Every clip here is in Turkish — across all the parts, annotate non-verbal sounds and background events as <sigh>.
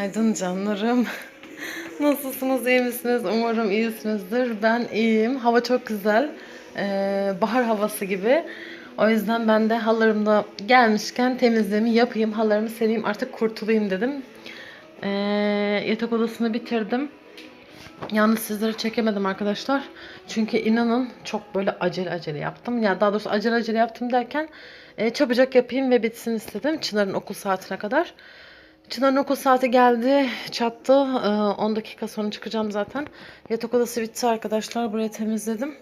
Günaydın canlarım. <laughs> Nasılsınız, iyi misiniz? Umarım iyisinizdir. Ben iyiyim. Hava çok güzel. Ee, bahar havası gibi. O yüzden ben de halarımda gelmişken temizliğimi yapayım. Halarımı sereyim artık kurtulayım dedim. Ee, yatak odasını bitirdim. Yalnız sizleri çekemedim arkadaşlar. Çünkü inanın çok böyle acele acele yaptım. Ya daha doğrusu acele acele yaptım derken e, çabucak yapayım ve bitsin istedim. Çınar'ın okul saatine kadar. Çınar'ın okul saati geldi, çattı. Ee, 10 dakika sonra çıkacağım zaten. Yatak odası bitti arkadaşlar. Burayı temizledim.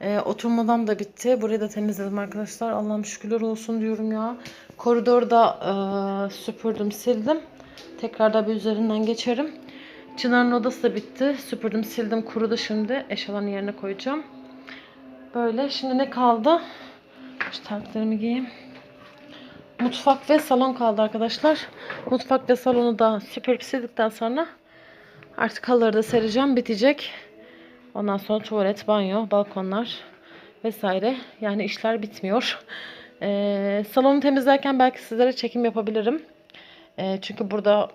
Ee, oturma da bitti. Burayı da temizledim arkadaşlar. Allah'ım şükürler olsun diyorum ya. Koridoru da e, süpürdüm, sildim. Tekrar da bir üzerinden geçerim. Çınar'ın odası da bitti. Süpürdüm, sildim, kurudu şimdi. Eşyalarını yerine koyacağım. Böyle. Şimdi ne kaldı? Şu terliklerimi giyeyim. Mutfak ve salon kaldı arkadaşlar. Mutfak ve salonu da süpürüp sildikten sonra artık halıları da sereceğim. Bitecek. Ondan sonra tuvalet, banyo, balkonlar vesaire. Yani işler bitmiyor. Ee, salonu temizlerken belki sizlere çekim yapabilirim. Ee, çünkü burada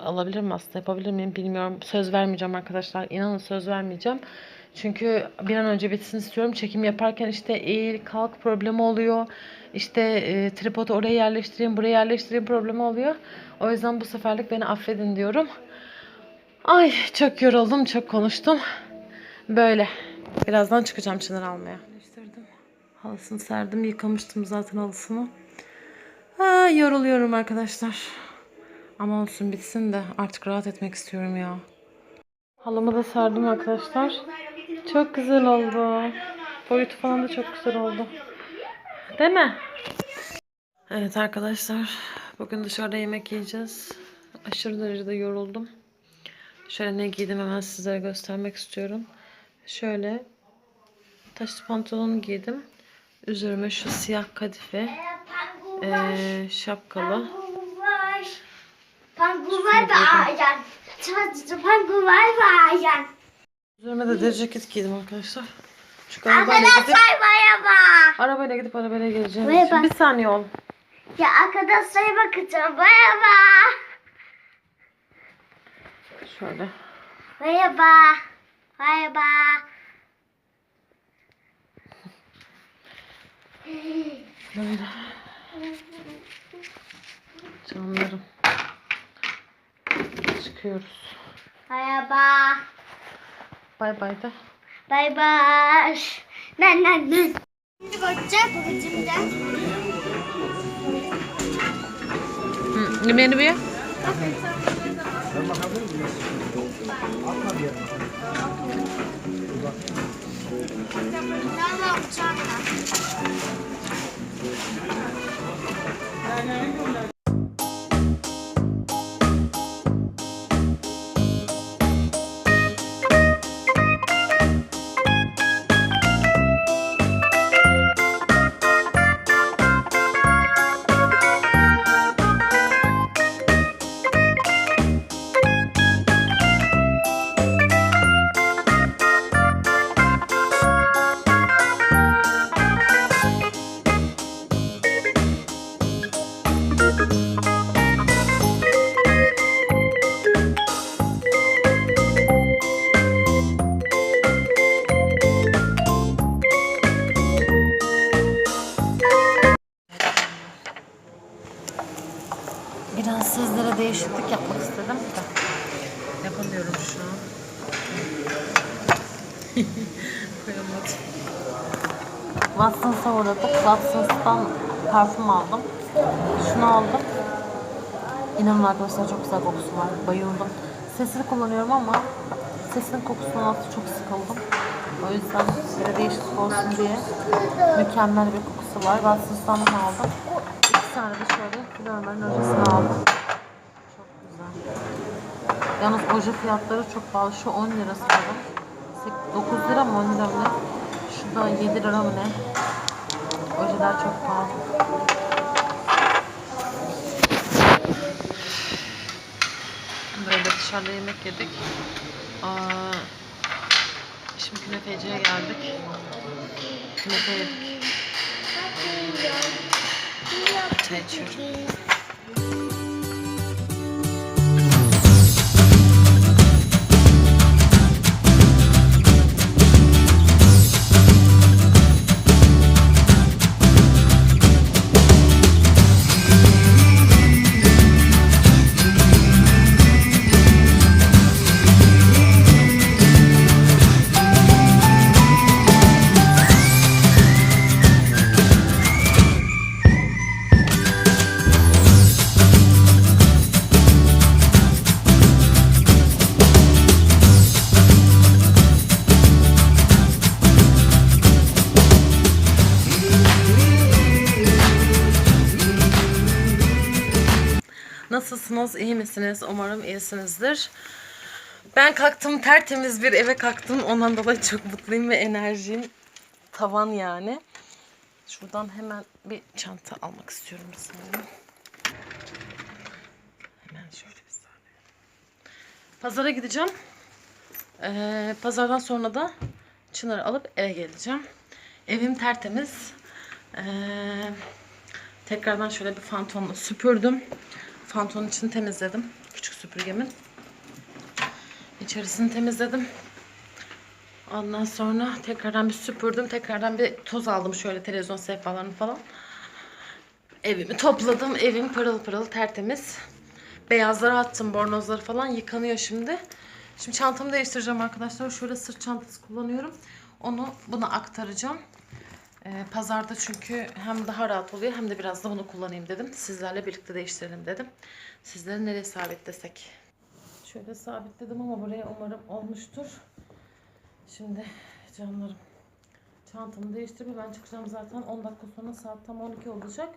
alabilirim aslında yapabilir miyim bilmiyorum. Söz vermeyeceğim arkadaşlar. İnanın söz vermeyeceğim. Çünkü bir an önce bitsin istiyorum. Çekim yaparken işte eğil kalk problemi oluyor. İşte e, tripodu oraya yerleştireyim buraya yerleştireyim problemi oluyor. O yüzden bu seferlik beni affedin diyorum. Ay çok yoruldum çok konuştum. Böyle. Birazdan çıkacağım Çınar almaya. Yerleştirdim. Halısını serdim. Yıkamıştım zaten halısını. Ha, yoruluyorum arkadaşlar. Ama olsun bitsin de artık rahat etmek istiyorum ya. Halımı da serdim arkadaşlar. Çok güzel oldu. Boyutu falan da çok güzel oldu. Değil mi? Evet arkadaşlar. Bugün dışarıda yemek yiyeceğiz. Aşırı derecede yoruldum. Şöyle ne giydim hemen sizlere göstermek istiyorum. Şöyle taşlı pantolon giydim. Üzerime şu siyah kadife eee, şapkalı. Pangolin bağıran. Çocuk pangolin bağıran. Üzerime de deri ceket giydim arkadaşlar. Çünkü arabayla gidip, Arkadaşlar merhaba. arabayla gidip arabayla geleceğim. Merhaba. için. Bir saniye ol. Ya arkadaşlara bakacağım. Merhaba. Şöyle. Merhaba. Merhaba. Böyle. Canlarım. Çıkıyoruz. Merhaba. Bay bay da. Bay bay. Nen nen nen. Şimdi bakacağız babacığımdan. Hı, yemeğini bir ye. Ben de yapacağım. Watson's'tan parfüm aldım. Şunu aldım. İnanın arkadaşlar çok güzel kokusu var. Bayıldım. Sesini kullanıyorum ama sesinin kokusundan artık çok sıkıldım. O yüzden bir değişiklik olsun diye mükemmel bir kokusu var. Watson's'tan aldım. İki tane de şöyle Flormar'ın ojesini aldım. Çok güzel. Yalnız oje fiyatları çok pahalı. Şu 10 lira sanırım. 9 lira mı 10 lira mı? Şu da 7 lira mı ne? Ojeler çok pahalı. Böyle dışarıda yemek yedik. Aa, şimdi künefeciye geldik. Künefe yedik. Çay içiyorum. Misiniz? Umarım iyisinizdir. Ben kalktım tertemiz bir eve kalktım. Ondan dolayı çok mutluyum ve enerjim tavan yani. Şuradan hemen bir çanta almak istiyorum bir. Hemen şöyle bir saniye. Pazara gideceğim. Ee, pazardan sonra da Çınar'ı alıp eve geleceğim. Evim tertemiz. Ee, tekrardan şöyle bir fantonla süpürdüm. Fantonun içini temizledim. Küçük süpürgemin. İçerisini temizledim. Ondan sonra tekrardan bir süpürdüm. Tekrardan bir toz aldım şöyle televizyon sehpalarını falan. Evimi topladım. Evim pırıl pırıl tertemiz. Beyazları attım, bornozları falan yıkanıyor şimdi. Şimdi çantamı değiştireceğim arkadaşlar. Şöyle sırt çantası kullanıyorum. Onu buna aktaracağım. Ee, pazarda çünkü hem daha rahat oluyor hem de biraz da bunu kullanayım dedim. Sizlerle birlikte değiştirelim dedim. Sizleri nereye sabitlesek? Şöyle sabitledim ama buraya umarım olmuştur. Şimdi canlarım çantamı değiştirip ben çıkacağım zaten 10 dakika sonra saat tam 12 olacak.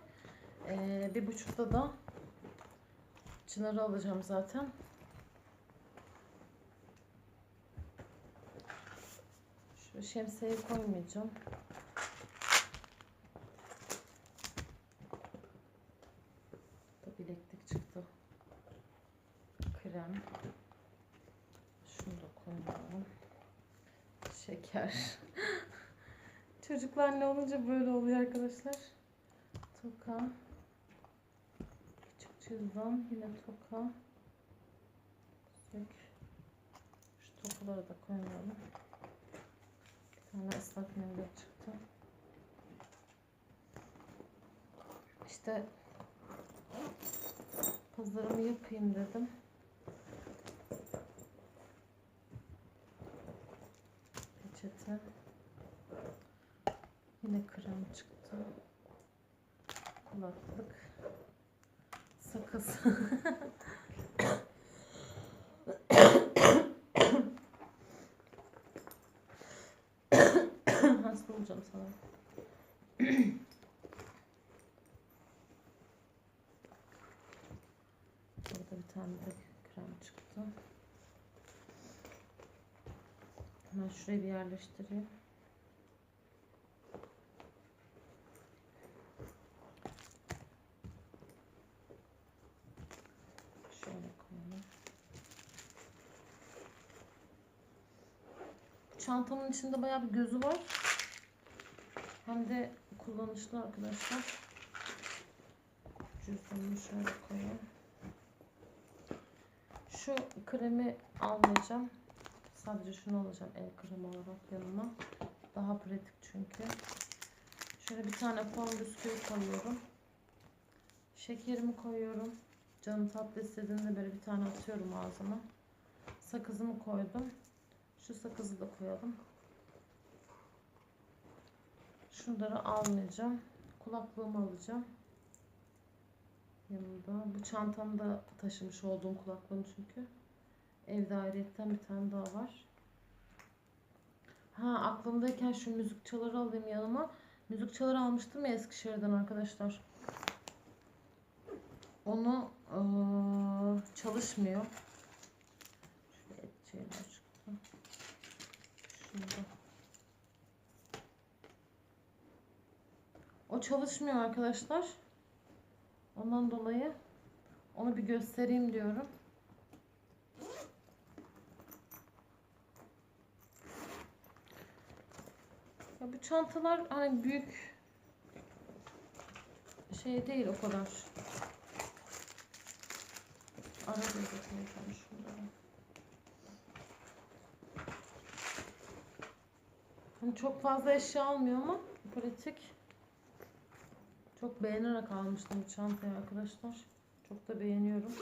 Ee, bir buçukta da Çınar'ı alacağım zaten. Şu şemsiyeyi koymayacağım. Da bileklik çıktı. Krem. Şunu da koyalım. Şeker. Çocuklar ne olunca böyle oluyor arkadaşlar. Toka. Küçük cüzdan. Yine toka. Sök. Şu tokaları da koyalım. Bir tane ıslak mendil çıktı. İşte pazarımı yapayım dedim. Peçete. Krem çıktı. Kulaklık. Sakız. Hasta olacağım sana. Burada bir tane de krem çıktı. Hemen şuraya bir yerleştireyim. Şöyle koyalım. Bu Çantamın içinde bayağı bir gözü var. Hem de kullanışlı arkadaşlar. Cüzdanımı şöyle koyayım. Şu kremi almayacağım. Sadece şunu alacağım el kremi olarak yanıma. Daha pratik çünkü. Şöyle bir tane fon bisküvi koyuyorum. Şekerimi koyuyorum. Canım tatlı istediğinde böyle bir tane atıyorum ağzıma. Sakızımı koydum. Şu sakızı da koyalım. Şunları almayacağım. Kulaklığımı alacağım. Yanımda. Bu çantamda taşımış olduğum kulaklığım çünkü. Evde ayrıyetten bir tane daha var. Ha aklımdayken şu müzik çaları alayım yanıma. Müzik çaları almıştım ya Eskişehir'den arkadaşlar. Onu eee, çalışmıyor. Şöyle Şurada. O çalışmıyor arkadaşlar. Ondan dolayı onu bir göstereyim diyorum. Ya bu çantalar hani büyük şey değil o kadar. Ara gözükmüyor şunları. Hani çok fazla eşya almıyor ama pratik. Çok beğenerek almıştım bu çantayı arkadaşlar. Çok da beğeniyorum.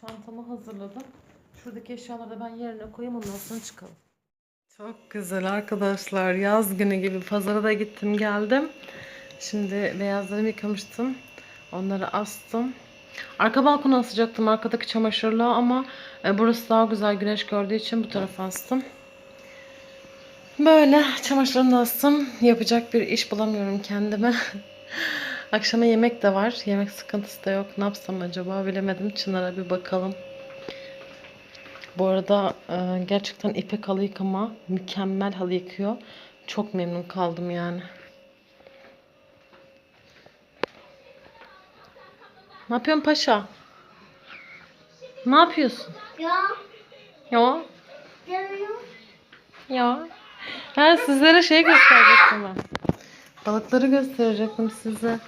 Çantamı hazırladım. Şuradaki eşyaları da ben yerine koyayım ondan sonra çıkalım. Çok güzel arkadaşlar. Yaz günü gibi pazara da gittim geldim. Şimdi beyazlarımı yıkamıştım. Onları astım. Arka balkona asacaktım arkadaki çamaşırlığa ama e, burası daha güzel güneş gördüğü için bu tarafa astım. Böyle çamaşırımı astım. Yapacak bir iş bulamıyorum kendime. <laughs> Akşama yemek de var. Yemek sıkıntısı da yok. Ne yapsam acaba bilemedim. Çınar'a bir bakalım. Bu arada e, gerçekten İpek halı yıkama mükemmel halı yıkıyor. Çok memnun kaldım yani. Ne yapıyorsun paşa? Ne yapıyorsun? Ya. Ya. Ya. Ha sizlere şey gösterecektim ben. Balıkları gösterecektim size.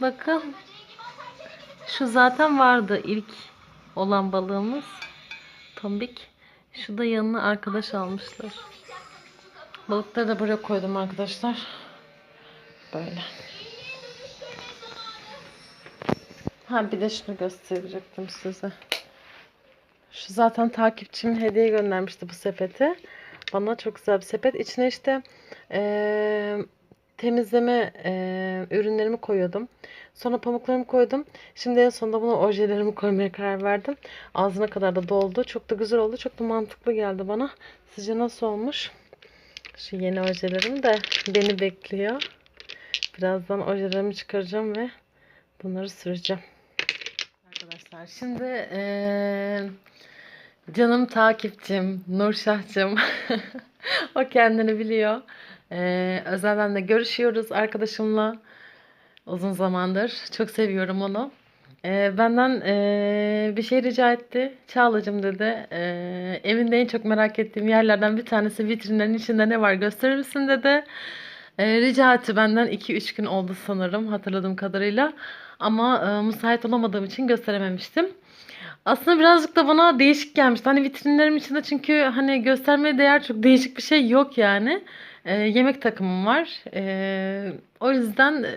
Bakın. Şu zaten vardı ilk olan balığımız. Tombik. Şu da yanına arkadaş almışlar. Balıkları da buraya koydum arkadaşlar. Böyle. Ha bir de şunu gösterecektim size. Şu zaten takipçim hediye göndermişti bu sepeti. Bana çok güzel bir sepet. İçine işte eee, temizleme eee, ürünlerimi koyuyordum. Sonra pamuklarımı koydum. Şimdi en sonunda buna ojelerimi koymaya karar verdim. Ağzına kadar da doldu. Çok da güzel oldu. Çok da mantıklı geldi bana. Sizce nasıl olmuş? Şu yeni ojelerim de beni bekliyor. Birazdan ojelerimi çıkaracağım ve bunları süreceğim. Arkadaşlar şimdi eee, canım takipçim Nurşah'cığım <laughs> o kendini biliyor. Eee özelden de görüşüyoruz arkadaşımla uzun zamandır. Çok seviyorum onu. Eee, benden eee, bir şey rica etti. Çağla'cığım dedi. Eee, evinde en çok merak ettiğim yerlerden bir tanesi vitrinlerin içinde ne var gösterir misin dedi. Eee, rica etti benden 2-3 gün oldu sanırım hatırladığım kadarıyla. Ama eee, müsait olamadığım için gösterememiştim. Aslında birazcık da bana değişik gelmişti. Hani vitrinlerim içinde çünkü hani göstermeye değer çok değişik bir şey yok yani. Eee, yemek takımım var. Eee, o yüzden eee,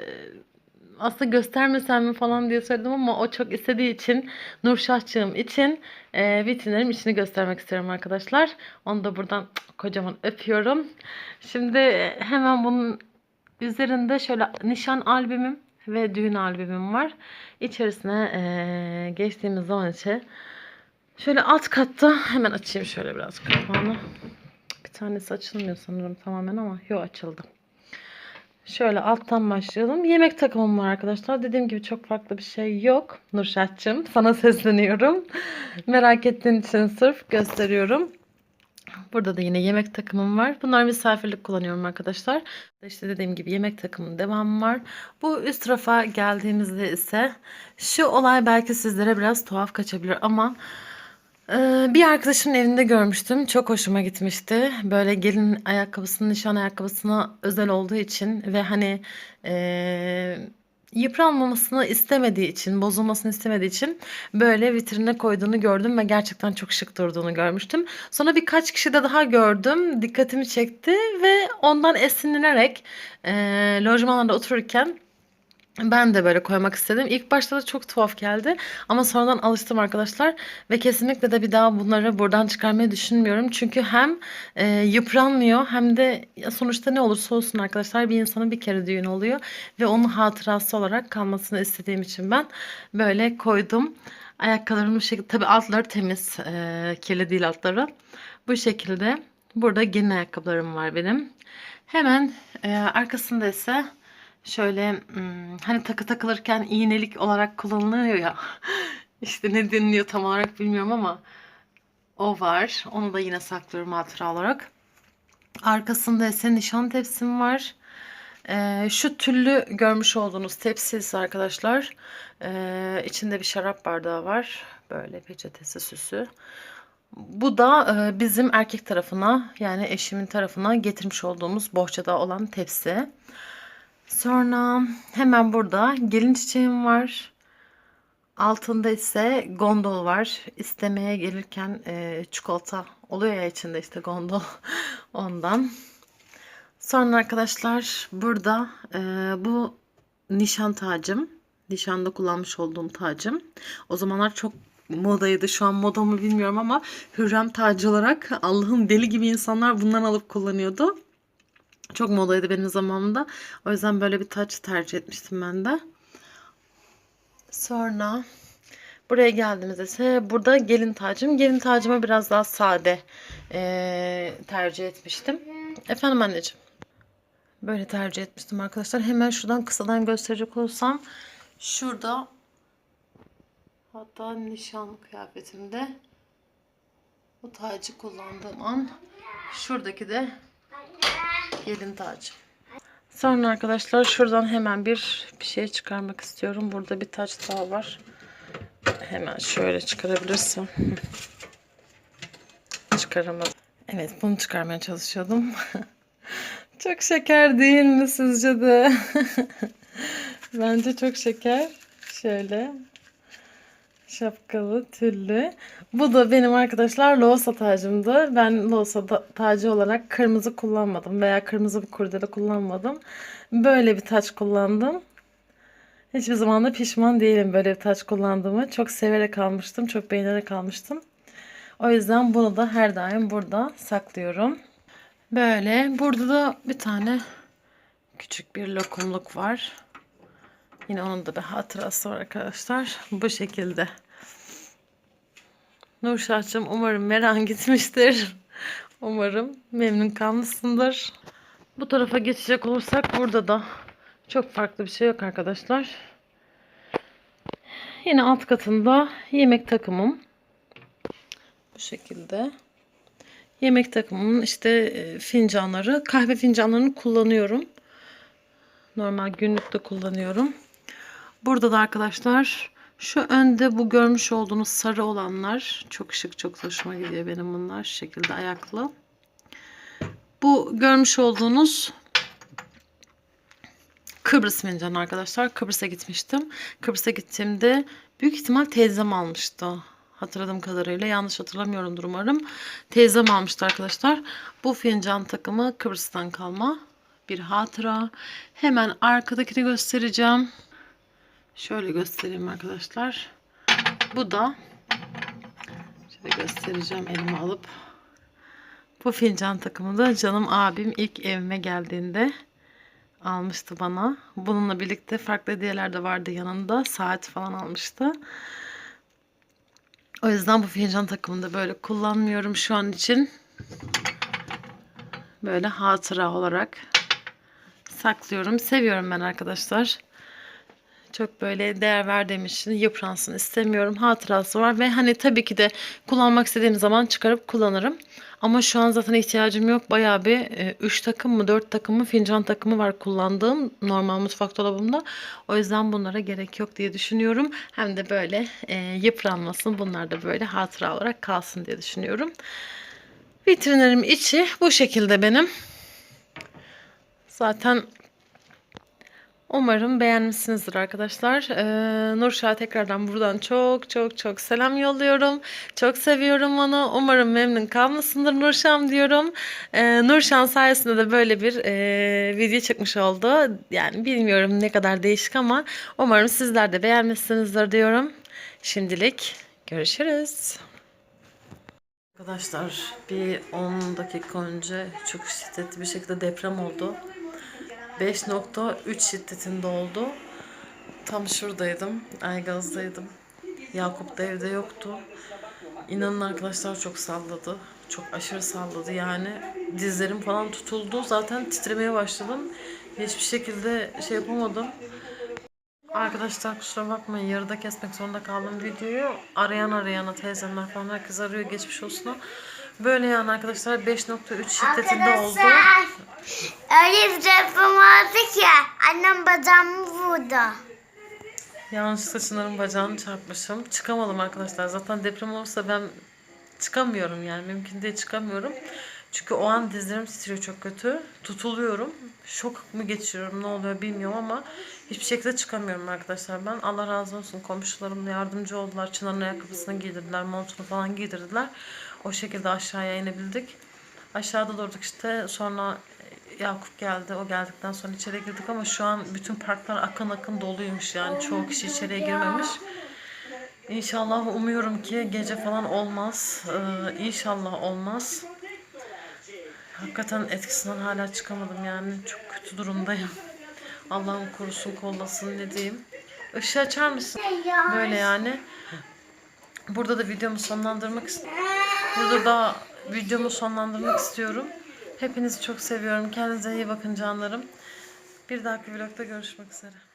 aslında göstermesem mi falan diye söyledim ama o çok istediği için Nurşahçığım için eee vitrinlerim içini göstermek istiyorum arkadaşlar. Onu da buradan kocaman öpüyorum. Şimdi e, hemen bunun üzerinde şöyle nişan albümüm ve düğün albümüm var. İçerisine eee, geçtiğimiz zaman içe şöyle alt katta hemen açayım şöyle biraz kapağını. Bir tanesi açılmıyor sanırım tamamen ama yok açıldı. Şöyle alttan başlayalım. Yemek takımım var arkadaşlar. Dediğim gibi çok farklı bir şey yok. Nurşat'cığım sana <laughs> sesleniyorum. Merak ettiğin için sırf gösteriyorum. Burada da yine yemek takımım var. Bunlar misafirlik kullanıyorum arkadaşlar. İşte dediğim gibi yemek takımının devamı var. Bu üst rafa geldiğimizde ise şu olay belki sizlere biraz tuhaf kaçabilir ama ee, bir arkadaşımın evinde görmüştüm. Çok hoşuma gitmişti. Böyle gelin ayakkabısının nişan ayakkabısına özel olduğu için ve hani ee, yıpranmamasını istemediği için, bozulmasını istemediği için böyle vitrine koyduğunu gördüm ve gerçekten çok şık durduğunu görmüştüm. Sonra birkaç kişi de daha gördüm. Dikkatimi çekti ve ondan esinlenerek ee, lojmanlarda otururken ben de böyle koymak istedim. İlk başta da çok tuhaf geldi ama sonradan alıştım arkadaşlar ve kesinlikle de bir daha bunları buradan çıkarmayı düşünmüyorum. Çünkü hem e, yıpranmıyor hem de sonuçta ne olursa olsun arkadaşlar bir insanın bir kere düğün oluyor ve onun hatırası olarak kalmasını istediğim için ben böyle koydum. Ayakkabılarım bu şekilde tabii altları temiz e, kirli değil altları. Bu şekilde burada gelin ayakkabılarım var benim. Hemen e, arkasında ise Şöyle hani takı takılırken iğnelik olarak kullanılıyor ya. <laughs> İşte ne deniliyor tam olarak bilmiyorum ama o var. Onu da yine saklıyorum hatıra olarak. Arkasında ise nişan tepsim var. Ee, şu tüllü görmüş olduğunuz tepsisi arkadaşlar. Ee, içinde bir şarap bardağı var. Böyle peçetesi süsü. Bu da e, bizim erkek tarafına yani eşimin tarafına getirmiş olduğumuz bohçada olan tepsi. Sonra hemen burada gelin çiçeğim var. Altında ise gondol var. İstemeye gelirken e, çikolata oluyor ya içinde işte gondol. <laughs> Ondan. Sonra arkadaşlar burada e, bu nişan tacım. Nişanda kullanmış olduğum tacım. O zamanlar çok modaydı. Şu an moda mı bilmiyorum ama Hürrem tacı olarak Allah'ım deli gibi insanlar bundan alıp kullanıyordu. Çok modaydı benim zamanımda. O yüzden böyle bir taç tercih etmiştim ben de. Sonra buraya geldiğimizde ise burada gelin tacım. Gelin tacıma biraz daha sade eee, tercih etmiştim. Efendim anneciğim. Böyle tercih etmiştim arkadaşlar. Hemen şuradan kısadan gösterecek olursam şurada hatta nişanlı kıyafetimde bu tacı kullandığım an şuradaki de gelin tacı. Sonra arkadaşlar şuradan hemen bir bir şey çıkarmak istiyorum. Burada bir taç daha var. Hemen şöyle çıkarabilirsem. <laughs> Çıkaramadım. Evet bunu çıkarmaya çalışıyordum. <laughs> çok şeker değil mi sizce de? <laughs> Bence çok şeker. Şöyle şapkalı, tüllü. Bu da benim arkadaşlar Loğusa tacımdı. Ben Loğusa ta- tacı olarak kırmızı kullanmadım veya kırmızı bir kurdele kullanmadım. Böyle bir taç kullandım. Hiçbir zaman da pişman değilim böyle bir taç kullandığımı. Çok severek almıştım, çok beğenerek almıştım. O yüzden bunu da her daim burada saklıyorum. Böyle burada da bir tane küçük bir lokumluk var. Yine onun da bir hatırası var arkadaşlar. Bu şekilde. Nurşah'cığım umarım meran gitmiştir. Umarım memnun kalmışsındır. Bu tarafa geçecek olursak burada da çok farklı bir şey yok arkadaşlar. Yine alt katında yemek takımım. Bu şekilde. Yemek takımımın işte e, fincanları, kahve fincanlarını kullanıyorum. Normal günlükte kullanıyorum. Burada da arkadaşlar şu önde bu görmüş olduğunuz sarı olanlar çok şık çok hoşuma gidiyor benim bunlar şu şekilde ayaklı. Bu görmüş olduğunuz Kıbrıs fincanı arkadaşlar. Kıbrıs'a gitmiştim. Kıbrıs'a gittiğimde büyük ihtimal teyzem almıştı. Hatırladığım kadarıyla yanlış hatırlamıyorumdur umarım. Teyzem almıştı arkadaşlar. Bu fincan takımı Kıbrıs'tan kalma bir hatıra. Hemen arkadakini göstereceğim. Şöyle göstereyim arkadaşlar. Bu da şöyle göstereceğim elime alıp. Bu fincan takımı da canım abim ilk evime geldiğinde almıştı bana. Bununla birlikte farklı hediyeler de vardı yanında. Saat falan almıştı. O yüzden bu fincan takımını da böyle kullanmıyorum şu an için. Böyle hatıra olarak saklıyorum. Seviyorum ben arkadaşlar. Çok böyle değer verdiğim için yıpransın istemiyorum. Hatırası var ve hani tabii ki de kullanmak istediğim zaman çıkarıp kullanırım. Ama şu an zaten ihtiyacım yok. Bayağı bir 3 takım mı 4 takım mı fincan takımı var kullandığım normal mutfak dolabımda. O yüzden bunlara gerek yok diye düşünüyorum. Hem de böyle e, yıpranmasın. Bunlar da böyle hatıra olarak kalsın diye düşünüyorum. Vitrinlerim içi bu şekilde benim. Zaten Umarım beğenmişsinizdir arkadaşlar. Ee, Nurşah'a tekrardan buradan çok çok çok selam yolluyorum. Çok seviyorum onu. Umarım memnun kalmışsındır Nurşah'ım diyorum. Ee, Nurşah'ın sayesinde de böyle bir e, video çıkmış oldu. Yani bilmiyorum ne kadar değişik ama umarım sizler de beğenmişsinizdir diyorum. Şimdilik görüşürüz. Arkadaşlar bir 10 dakika önce çok şiddetli bir şekilde deprem oldu. 5.3 şiddetinde oldu. Tam şuradaydım. Aygaz'daydım. Yakup da evde yoktu. İnanın arkadaşlar çok salladı. Çok aşırı salladı yani. Dizlerim falan tutuldu. Zaten titremeye başladım. Hiçbir şekilde şey yapamadım. Arkadaşlar kusura bakmayın yarıda kesmek zorunda kaldım videoyu. Arayan arayana teyzemler falan herkes arıyor geçmiş olsun. Böyle yani arkadaşlar 5.3 şiddetinde oldu. Arkadaşlar öyle bir deprem oldu ki annem bacağımı vurdu. Yanlışlıkla Çınar'ın bacağını çarpmışım. Çıkamadım arkadaşlar. Zaten deprem olursa ben çıkamıyorum yani. Mümkün değil çıkamıyorum. Çünkü o an dizlerim titriyor çok kötü. Tutuluyorum. Şok mu geçiriyorum ne oluyor bilmiyorum ama hiçbir şekilde çıkamıyorum arkadaşlar ben. Allah razı olsun komşularım yardımcı oldular. Çınar'ın ayakkabısını giydirdiler, montunu falan giydirdiler. O şekilde aşağıya inebildik. Aşağıda durduk işte sonra Yakup geldi. O geldikten sonra içeri girdik ama şu an bütün parklar akın akın doluymuş yani çoğu kişi içeriye girmemiş. İnşallah umuyorum ki gece falan olmaz. Ee, inşallah olmaz. Hakikaten etkisinden hala çıkamadım yani. Çok kötü durumdayım. Allah'ım korusun kollasın ne diyeyim. Işığı açar mısın? Böyle yani. Burada da videomu sonlandırmak istiyorum. Burada da videomu sonlandırmak istiyorum. Hepinizi çok seviyorum. Kendinize iyi bakın canlarım. Bir dahaki vlogda görüşmek üzere.